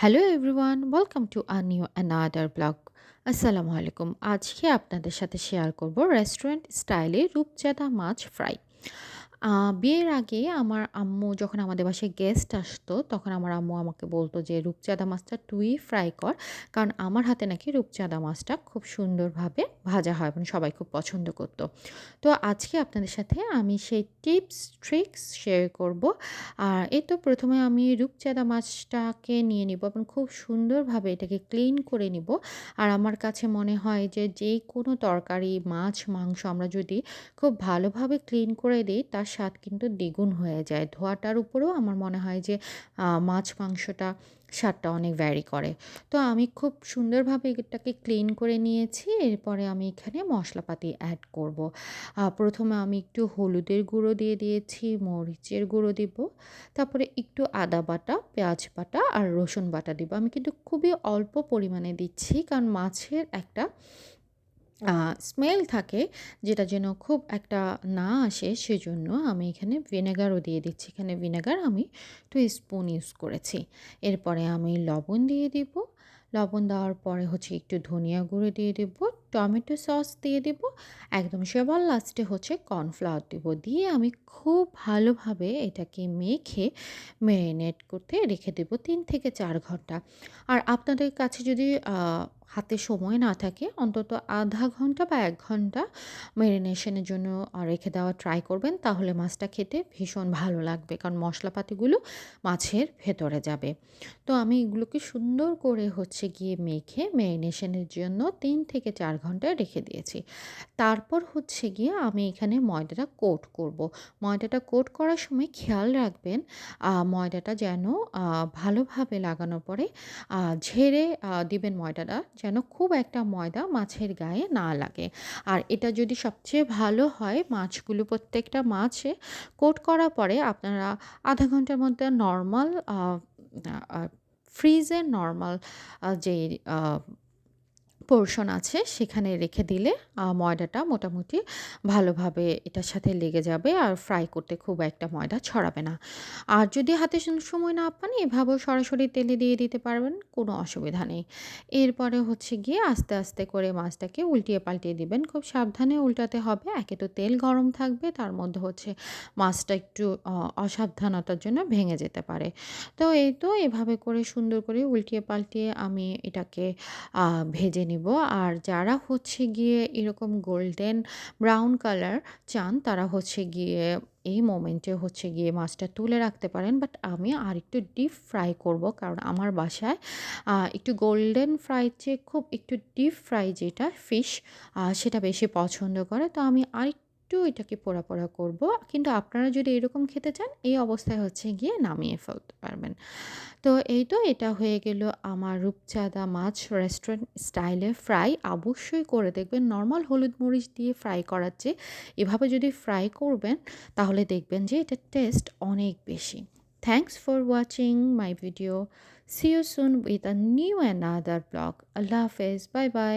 Hello everyone welcome to a new another blog আসসালামু আলাইকুম আজকে আপনাদের সাথে শেয়ার করব রেস্টুরেন্ট স্টাইলে রূপচাঁদা মাছ ফ্রাই বিয়ের আগে আমার আম্মু যখন আমাদের বাসায় গেস্ট আসতো, তখন আমার আম্মু আমাকে বলতো যে, রূপচাঁদা মাছটা তুই ফ্রাই কর। কারণ আমার হাতে নাকি রূপচাঁদা মাছটা খুব সুন্দরভাবে ভাজা হয় এবং সবাই খুব পছন্দ করতো। তো আজকে আপনাদের সাথে আমি সেই টিপস ট্রিক্স শেয়ার করব। আর এই তো প্রথমে আমি রূপচাঁদা মাছটাকে নিয়ে নিব এবং খুব সুন্দরভাবে এটাকে ক্লিন করে নিব। আর আমার কাছে মনে হয় যে যে কোনো তরকারি, মাছ, মাংস আমরা যদি খুব ভালোভাবে ক্লিন করে দিই, তার স্বাদ কিন্তু দ্বিগুণ হয়ে যায়। ধোয়াটার উপরেও আমার মনে হয় যে মাছ মাংসটা স্বাদটা অনেক ভ্যারি করে। তো আমি খুব সুন্দরভাবে এটাকে ক্লিন করে নিয়েছি। এরপরে আমি এখানে মশলাপাতি অ্যাড করব। প্রথমে আমি একটু হলুদের গুঁড়ো দিয়ে দিয়েছি, মরিচের গুঁড়ো দিব। তারপরে একটু আদা বাটা, পেঁয়াজ বাটা আর রসুন বাটা দিব। আমি কিন্তু খুবই অল্প পরিমাণে দিচ্ছি কারণ মাছের একটা স্মেল থাকে যেটা যেন খুব একটা না আসে সেজন্য আমি এখানে ভিনেগারও দিয়ে দিচ্ছি। এখানে ভিনেগার আমি টু স্পুন ইউজ করেছি। এরপরে আমি লবণ দিয়ে দিব। লবণ দেওয়ার পরে হচ্ছে একটু ধনিয়া গুঁড়ো দিয়ে দেব, টমেটো সস দিয়ে দেব। একদম সবার লাস্টে হচ্ছে কর্নফ্লাওয়ার দেব। দিয়ে আমি খুব ভালোভাবে এটাকে মেখে ম্যারিনেট করতে রেখে দেব তিন থেকে চার ঘণ্টা। আর আপনাদের কাছে যদি হাতে সময় না থাকে, অন্তত আধা ঘণ্টা বা এক ঘণ্টা ম্যারিনেশনের জন্য রেখে দেওয়া ট্রাই করবেন, তাহলে মাছটা খেতে ভীষণ ভালো লাগবে। কারণ মশলাপাতিগুলো মাছের ভেতরে যাবে। তো আমি এগুলোকে সুন্দর করে হচ্ছে গিয়ে মেখে ম্যারিনেশনের জন্য তিন থেকে চার ঘণ্টা রেখে দিয়েছি। তারপর হচ্ছে গিয়ে আমি এখানে ময়দাটা কোট করব। ময়দাটা কোট করার সময় খেয়াল রাখবেন ময়দাটা যেন ভালোভাবে লাগানোর পরে ঝেড়ে দিবেন ময়দাটা যেন খুব একটা ময়দা মাছের গায়ে না লাগে। আর এটা যদি সবচেয়ে ভালো হয় মাছগুলো প্রত্যেকটা মাছে কোট করার পরে আপনারা আধা ঘণ্টার মধ্যে নর্মাল ফ্রিজের নর্মাল যে পোর্শন আছে, সেখানে রেখে দিলে ময়দাটা মোটামুটি ভালোভাবে এটার সাথে লেগে যাবে আর ফ্রাই করতে খুব একটা ময়দা ছড়াবে না। আর যদি হাতে সম- সময় না পান, এভাবেও সরাসরি তেলে দিয়ে দিতে পারবেন, কোনো অসুবিধা নেই। এরপরে হচ্ছে গিয়ে আস্তে আস্তে করে মাছটাকে উল্টিয়ে পাল্টিয়ে দিবেন, খুব সাবধানে উল্টাতে হবে, একে তো তেল গরম থাকবে, তার মধ্যে হচ্ছে মাছটা একটু অসাবধানতার জন্য ভেঙে যেতে পারে। তো এই তো এভাবে করে সুন্দর করে উল্টিয়ে পাল্টিয়ে আমি এটাকে ভেজে নিব। আর যারা হচ্ছে গিয়ে এরকম গোল্ডেন ব্রাউন কালার চান, তারা হচ্ছে গিয়ে এই মোমেন্টে হচ্ছে গিয়ে মাছটা তুলে রাখতে পারেন। বাট আমি আর একটু ডিপ ফ্রাই করব কারণ আমার বাসায় একটু গোল্ডেন ফ্রাই চেয়ে খুব একটু ডিপ ফ্রাই যেটা ফিশ সেটা বেশি পছন্দ করে। তো আমি আর একটু এটাকে পোড়া পোড়া করব। কিন্তু আপনারা যদি এরকম খেতে চান, এই অবস্থায় হচ্ছে গিয়ে নামিয়ে ফেলতে পারবেন। তো এই তো এটা হয়ে গেল আমার রূপচাঁদা মাছ রেস্টুরেন্ট স্টাইলে ফ্রাই অবশ্যই করে দেখবেন। নর্মাল হলুদ মরিচ দিয়ে ফ্রাই করার চেয়ে এভাবে যদি ফ্রাই করবেন, তাহলে দেখবেন যে এটার টেস্ট অনেক বেশি। Thanks for watching my video see you soon with a new and other blog আল্লাহ হাফেজ। Bye bye